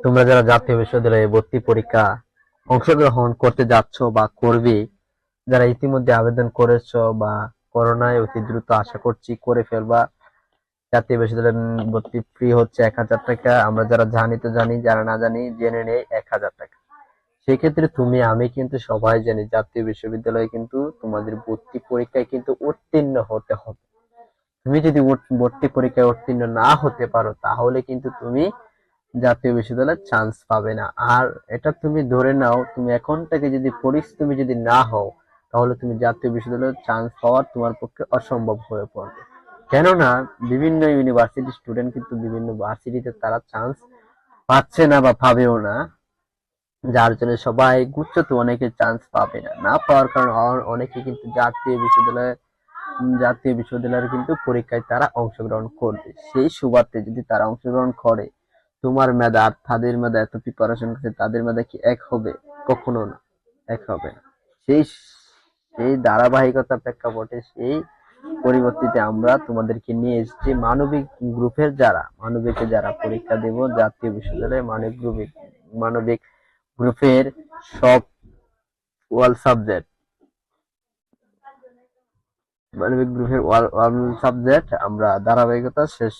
তোমরা যারা জাতীয় বিশ্ববিদ্যালয়ে ভর্তি পরীক্ষা অংশগ্রহণ করতে যাচ্ছ বা করবে, যারা ইতিমধ্যে আবেদন করেছ বা করোনায় অতি দ্রুত আশা করছি করে ফেলবা। জাতীয় বিশ্ববিদ্যালয়ে ভর্তি ফ্রি হচ্ছে এক হাজার টাকা। আমরা যারা জানি তো জানি, যারা না জানি জেনে নেই এক হাজার টাকা। সেক্ষেত্রে তুমি, আমি কিন্তু সবাই জানি জাতীয় বিশ্ববিদ্যালয়ে কিন্তু তোমাদের ভর্তি পরীক্ষায় কিন্তু উত্তীর্ণ হতে হবে। তুমি যদি ভর্তি পরীক্ষায় উত্তীর্ণ না হতে পারো তাহলে কিন্তু তুমি জাতীয় বিশ্ববিদ্যালয়ে চান্স পাবে না। আর এটা তুমি ধরে নাও তুমি এখন থেকে যদি তুমি যদি না হও তাহলে তুমি জাতীয় বিশ্ববিদ্যালয়ে চান্স পাওয়ার তোমার পক্ষে অসম্ভব হয়ে পড়বে। কেননা বিভিন্ন ইউনিভার্সিটি স্টুডেন্ট কিন্তু বিভিন্ন ভার্সিটিতে তারা চান্স পাচ্ছে না বা পাবেও না যার জন্য সবাই গুচ্ছ তো অনেকে চান্স পাবে না। না পাওয়ার কারণে অনেকে কিন্তু জাতীয় বিশ্ববিদ্যালয়ে উম, জাতীয় বিশ্ববিদ্যালয়ের কিন্তু পরীক্ষায় তারা অংশগ্রহণ করবে। সেই সুবাদে যদি তারা অংশগ্রহণ করে, তোমার মেধা আর তাদের মেধা এত প্রিপারেশন করছে, তাদের মেধা কি এক হবে? কখনো না, এক হবে না। সেই সেই ধারাবাহিকতা প্রেক্ষাপটে সেই পরিবর্তিতে আমরা তোমাদেরকে নিয়ে এসেছি মানবিক গ্রুপের যারা, মানবিকে যারা পরীক্ষা দেব জাতীয় বিশ্ববিদ্যালয়ে মানবিক গ্রুপে, মানবিক গ্রুপের সব ওয়াল সাবজেক্ট মানবিক গ্রুপের ওয়াল সাবজেক্ট আমরা ধারাবাহিকতা শেষ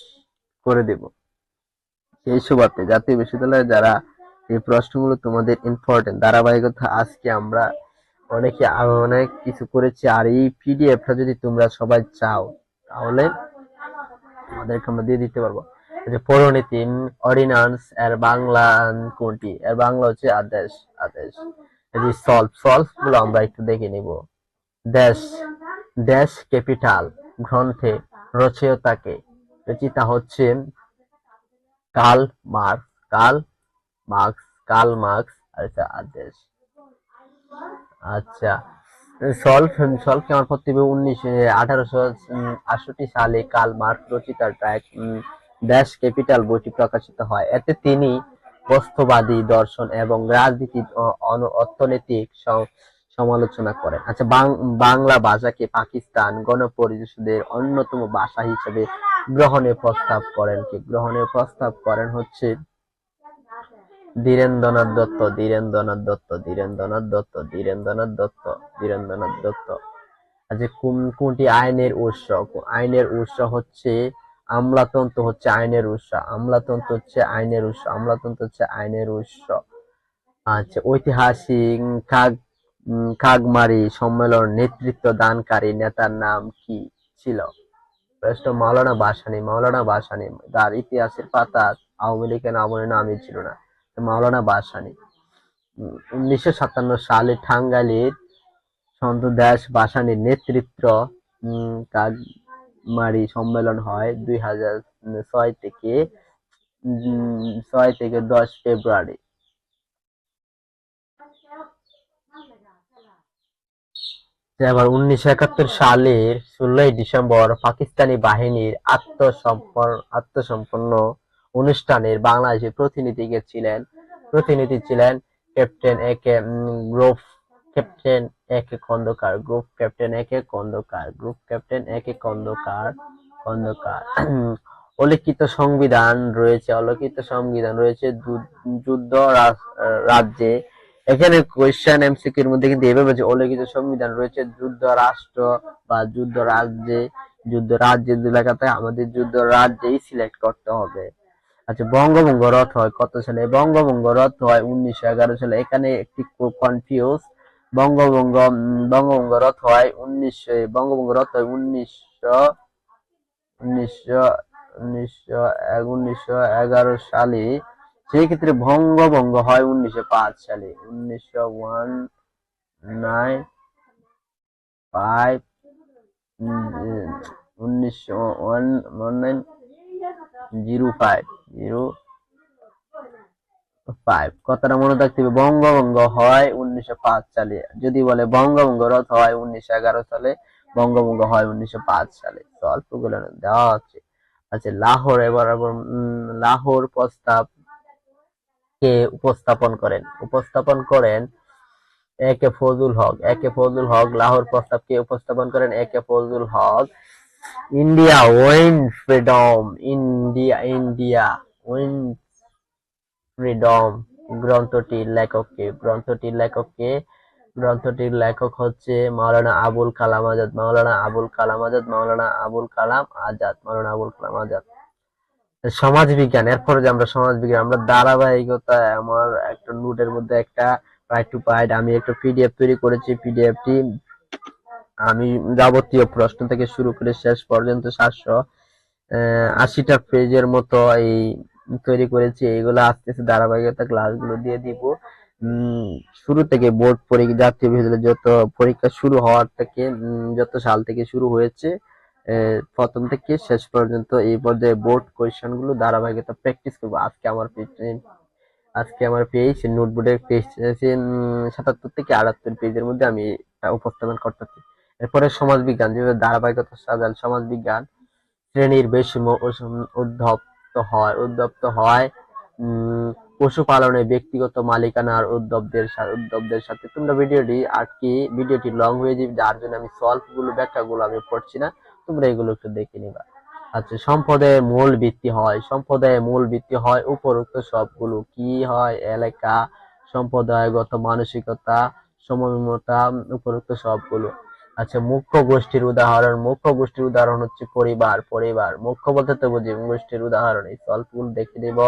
করে দেব। সেই সুবাদে জাতীয় বিশ্ববিদ্যালয়ে যারা এই প্রশ্নগুলো তোমাদের ইম্পর্টেন্ট ধারাবাহিকতা, আজকে আমরা অনেকে অনেক কিছু করেছি আর এই পিডিএফটা যদি তোমরা সবাই চাও, তাহলে আমাদেরকে আমরা দিয়ে দিতে পারব। যে পৌরনীতি অর্ডিন্যান্স এর বাংলা কোনটি? এর বাংলা হচ্ছে আদেশ আদেশ। সলভ সলভগুলো আমরা একটু দেখে নিব। দেশ দেশ ক্যাপিটাল গ্রন্থে রচয়িতাকে রচিতা হচ্ছেন কাল মার্কস। কাল মার্কস কাল মার্কস আচ্ছা আদেশ। আচ্ছা সলভ আমার পড়তে হবে উনিশ আঠারোশো আটষট্টি সালে কাল মার্কস রচিত ট্র্যাক দেশ ক্যাপিটাল বইটি প্রকাশিত হয়। এতে তিনি বস্তুবাদী দর্শন এবং রাজনীতি অর্থনৈতিক সমালোচনা করেন। আচ্ছা বাংলা ভাষাকে পাকিস্তান গণপরিষদের অন্যতম ভাষা হিসেবে গ্রহণের প্রস্তাব করেন কি? গ্রহণের প্রস্তাব করেন হচ্ছে ধীরেন্দ্রনাথ দত্ত ধীরেন্দ্রনাথ দত্ত ধীরেন্দ্রনাথ দত্ত ধীরেন্দ্রনাথ দত্ত ধীরেন্দ্রনাথ দত্ত। আচ্ছা কোন, কোনটি আইনের উৎস? আইনের উৎস হচ্ছে আমলাতন্ত্র হচ্ছে আইনের উৎস। আমলাতন্ত্র হচ্ছে আইনের উৎস। আমলাতন্ত্র হচ্ছে আইনের উৎস। আচ্ছা ঐতিহাসিক কাগমারি সম্মেলন নেতৃত্ব দানকারী নেতার নাম কি ছিল? প্রশ্ন মাওলানা ভাসানী মাওলানা ভাসানী তার ইতিহাসের পাতা আওয়ামী লীগের আমলে নামই ছিল না। মাওলানা ভাসানী উনিশশো সাতান্ন সালে টাঙ্গাইলের সন্ত দাস ভাসানীর নেতৃত্ব উম, কাগমারি সম্মেলন হয় দুই হাজার ছয় থেকে ছয় থেকে দশ ফেব্রুয়ারি। এবার উনিশশো একাত্তর সালের ষোলোই ডিসেম্বর পাকিস্তানি বাহিনীর আত্মসম্পন্ন আত্মসম্পন্ন অনুষ্ঠানের বাংলাদেশের প্রতিনিধি কে ছিলেন, প্রতিনিধি ছিলেন captain A K group captain A K Khandaker, group captain A K Khandaker, group captain A K Khandaker Khandaker. অলিখিত সংবিধান রয়েছে অলিখিত সংবিধান রয়েছে যুদ্ধ রাজ- রাজ্যে এখানে কোয়েশ্চেন এমসিকিউর মধ্যে কিন্তু এভাবে যে অলিখিত সংবিধান রয়েছে, যুদ্ধ রাষ্ট্র বা যুদ্ধ রাজ্যে, যুদ্ধ রাজ্যের এলাকাতে আমাদের যুদ্ধ রাজ্যেই সিলেক্ট করতে হবে। আচ্ছা বঙ্গভঙ্গ রথ হয় কত সালে? বঙ্গভঙ্গ রথ হয় উনিশশো এগারো সালে। এখানে একটি কনফিউজ বঙ্গভঙ্গ বঙ্গভঙ্গ রথ হয় উনিশশো, বঙ্গভঙ্গ রথ হয় উনিশশো উনিশশো উনিশশো উনিশশো এগারো সালে। সেই ক্ষেত্রে বঙ্গভঙ্গ হয় উনিশশো পাঁচ সালে। উনিশশো ওয়ান কথাটা মনে রাখতে হবে বঙ্গভঙ্গ হয় উনিশশো পাঁচ সালে। যদি বলে বঙ্গভঙ্গ রথ হয় উনিশশো এগারো সালে বঙ্গভঙ্গ হয় উনিশশো পাঁচ সালে। অল্পগুলো দেওয়া আছে। আচ্ছা লাহোর এবার আবার লাহোর প্রস্তাব কে উপস্থাপন করেন। উপস্থাপন করেন A K Fazlul Haque. A K Fazlul হক লাহোর প্রস্তাব কে উপস্থাপন করেন? A K Fazlul Huq India wins freedom, India India win freedom গ্রন্থটির লেখককে গ্রন্থটির লেখককে গ্রন্থটির লেখক হচ্ছে মাওলানা আবুল কালাম আজাদ। মাওলানা আবুল কালাম আজাদ, মাওলানা আবুল কালাম আজাদ, মাওলানা আবুল কালাম আজাদ। সমাজ বিজ্ঞান এরপরে যে আমরা সমাজ বিজ্ঞান আমরা ধারাবাহিকতা, আমার একটা নোটের মধ্যে একটা পাইট টু পাইড আমি একটা পিডিএফ তৈরি করেছি পিডিএফটি আমি যাবতীয় প্রশ্ন থেকে শুরু করে শেষ পর্যন্ত সাতশো আশিটা পেজের মতো এই তৈরি করেছি এইগুলো আস্তে আস্তে ধারাবাহিকতা ক্লাসগুলো দিয়ে দিব। শুরু থেকে বোর্ড পরীক্ষা, জাতীয় যত পরীক্ষা শুরু হওয়ার থেকে যত সাল থেকে শুরু হয়েছে প্রথম থেকে শেষ পর্যন্ত এই পর্যায়ে বোর্ড কোয়েশ্চেনগুলো ধারাবাহিকতা প্র্যাকটিস করব। আজকে আমার আজকে আমার পেজ নোটবোর্ডের পেজ সাতাত্তর থেকে আটাত্তর পেজের মধ্যে আমি উপস্থাপন করতেছি। এরপরে সমাজ বিজ্ঞান, যেভাবে ধারাবাহিকতা সাজান, সমাজ বিজ্ঞান শ্রেণির ও- উদ্ধপ্ত হয় উদ্ধপ্ত হয় পশুপালনে ব্যক্তিগত মালিকানার উদ্যোগদের উদ্যোগদের সাথে। তোমরা ভিডিওটি আটকে ভিডিওটি লং হয়ে যাবে, যার জন্য আমি সলভগুলো, ব্যাখ্যাগুলো আমি পড়ছি না। তোমরা এগুলো একটু দেখে নিবা। আচ্ছা সম্পদের মূল ভিত্তি হয়, সম্প্রদায়ের মূল ভিত্তি হয় উপরোক্ত সবগুলো কি হয়, এলাকা, সম্প্রদায়গত মানসিকতা, সমমতা, উপরোক্ত সবগুলো। আচ্ছা মুখ্য গোষ্ঠীর উদাহরণ, মুখ্য গোষ্ঠীর উদাহরণ হচ্ছে পরিবার পরিবার। মুখ্য বলতে তো বুঝি, গোষ্ঠীর উদাহরণ। এই গল্পগুলো দেখে দেব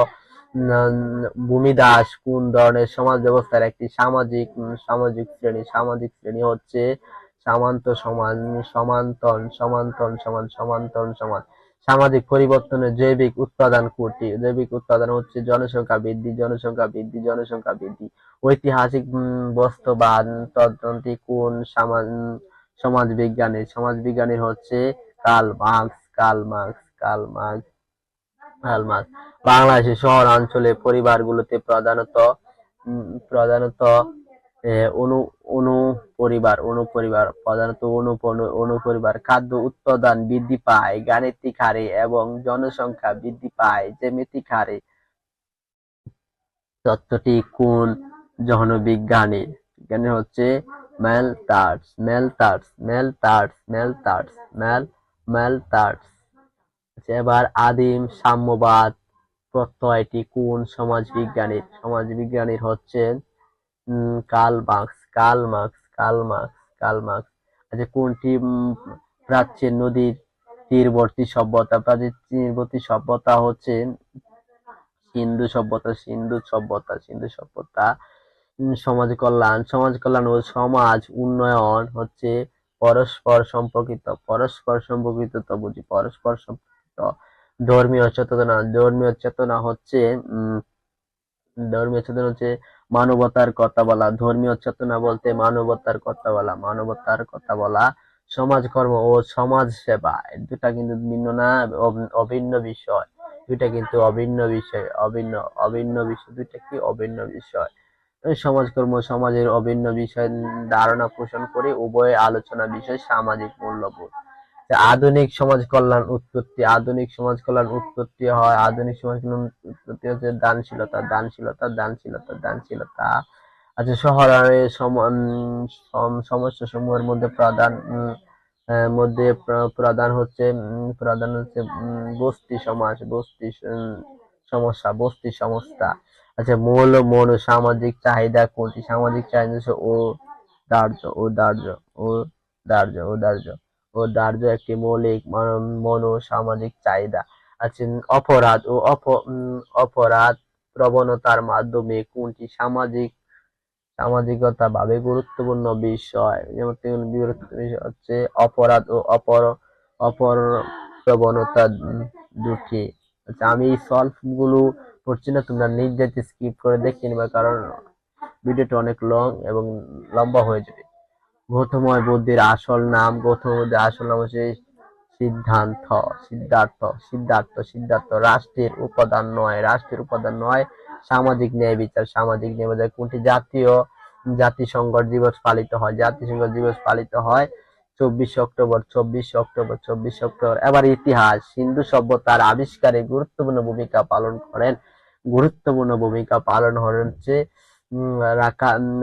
ভূমি দাস কোন ধরনের সমাজ ব্যবস্থার একটি সামাজিক সামাজিক শ্রেণি সামাজিক শ্রেণি হচ্ছে সামান্ত সমান সমান্তন সমান্তন সমান সমান্তন সমান। সামাজিক পরিবর্তনের জৈবিক উৎপাদন কোটি। জৈবিক উৎপাদন হচ্ছে জনসংখ্যা বৃদ্ধি জনসংখ্যা বৃদ্ধি জনসংখ্যা বৃদ্ধি। ঐতিহাসিক উম, বাস্তবায়ন তদন্তি কোন সমাজ বিজ্ঞানের সমাজ বিজ্ঞানীর হচ্ছে Karl Marx Karl Marx Karl Marx Karl Marx. বাংলাদেশের শহর অঞ্চলে পরিবারগুলোতে প্রধানত প্রধানত এ, অনু অনু পরিবার অনু পরিবার প্রধানত অনু পরিবার খাদ্য উৎপাদন বৃদ্ধি পায় গাণিতিক হারে এবং জনসংখ্যা বৃদ্ধি পায় জ্যামিতিক হারে। তত্ত্বটি কোন জনবিজ্ঞানীর এখানে হচ্ছে Malthus Malthus Malthus Malthus Malthus Malthus এবার আদিম সাম্যবাদ প্রত্যয়টি কোন সমাজ সমাজবিজ্ঞানীর? সমাজবিজ্ঞানীর হচ্ছে Karl Marx Karl Marx Karl Marx Karl Marx. আচ্ছা কোনটি প্রাচ্যের নদীর তীরবর্তী সভ্যতা প্রাচীন তীরবর্তী সভ্যতা হচ্ছে সিন্ধু সভ্যতা সিন্ধু সভ্যতা সিন্ধু সভ্যতা। সমাজ কল্যাণ সমাজ কল্যাণ ও সমাজ উন্নয়ন হচ্ছে পরস্পর সম্পর্কিত পরস্পর সম্পর্কিত তো বুঝি, পরস্পর সম্পর্কিত। ধর্মীয় চেতনা ধর্মীয় চেতনা হচ্ছে ধর্মীয় চেতনা হচ্ছে মানবতার কথা বলা, ধর্মীয় চেতনা বলতে মানবতার কথা বলা, মানবতার কথা বলা সমাজকর্ম ও সমাজ সেবা দুটা কিন্তু ভিন্ন না অভিন্ন বিষয়। দুইটা কিন্তু অভিন্ন বিষয়, অভিন্ন অভিন্ন বিষয় দুটা কি অভিন্ন বিষয়? সমাজকর্ম সমাজের অভিন্ন বিষয় ধারণা পোষণ করে উভয় আলোচনা বিষয় সামাজিক মূল্যবোধ। আধুনিক সমাজ কল্যাণ উৎপত্তি, আধুনিক সমাজ কল্যাণ উৎপত্তি হয়, আধুনিক সমাজ কল্যাণ উৎপত্তি হচ্ছে দানশীলতা দানশীলতা দানশীলতা দানশীলতা। আচ্ছা শহরে সম- সমস্যা সমূহের মধ্যে প্রধান মধ্যে প্রধান হচ্ছে প্রধান হচ্ছে বস্তি সমাজ, বস্তি সমস্যা বস্তি সমস্যা। আচ্ছা মূল মন সামাজিক চাহিদা কোনটি? সামাজিক চাহিদা ও দার্য ও দার্য ও দার্য ও দার্য। ও দার্য একটি মৌলিক মান- মনো সামাজিক চাহিদা অপরাধ ও অপরাধ প্রবণতার মাধ্যমে কোনটি সামাজিক সামাজিকতা ভাবে গুরুত্বপূর্ণ বিষয়? যেমন হচ্ছে অপরাধ ও অপর অপর প্রবণতা দুটি। আচ্ছা আমি এই সলভগুলো পড়ছি না, তোমরা নিজেতে স্কিপ করে দেখে নিবা, কারণ ভিডিওটা অনেক লং এবং লম্বা হয়ে যাবে। গৌতময় বুদ্ধির আসল নাম গৌতম বুদ্ধির আসল নাম হচ্ছে সিদ্ধান্ত, সিদ্ধার্থ সিদ্ধার্থ সিদ্ধার্থ। রাষ্ট্রের উপাদান নয়, রাষ্ট্রের উপাদান নয়, সামাজিক ন্যায় বিচার, সামাজিক ন্যায় বিচার। কোনটি? জাতীয় জাতিসংঘ দিবস পালিত হয়। জাতিসংঘ দিবস পালিত হয় চব্বিশে অক্টোবর চব্বিশে অক্টোবর চব্বিশে অক্টোবর। এবার ইতিহাস সিন্ধু সভ্যতার আবিষ্কারে গুরুত্বপূর্ণ ভূমিকা পালন করেন। গুরুত্বপূর্ণ ভূমিকা পালন হচ্ছে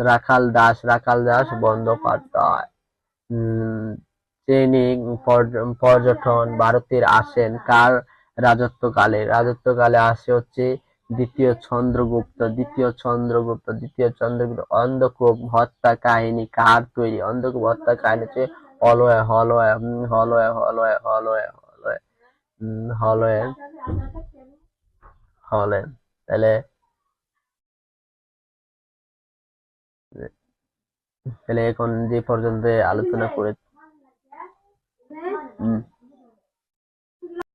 রাখাল দাস রাখাল দাস বন্দ্যোপাধ্যায়। ট্রেনিং পর্যটন ভারতের আসেন। কার রাজত্বকালে? রাজত্বকালে আসে হচ্ছে দ্বিতীয় চন্দ্রগুপ্ত দ্বিতীয় চন্দ্রগুপ্ত দ্বিতীয় চন্দ্রগুপ্ত অন্ধকূপ হত্যা কাহিনী কার তৈরি? অন্ধকূপ হত্যা কাহিনী হচ্ছে হলওয়ে হলওয়ে উম, হলওয়ে হলওয়ে হলওয়ে হলওয়ে উম, হলওয়ে হলে তাহলে তাহলে এখন যে পর্যন্ত আলোচনা করে হুম।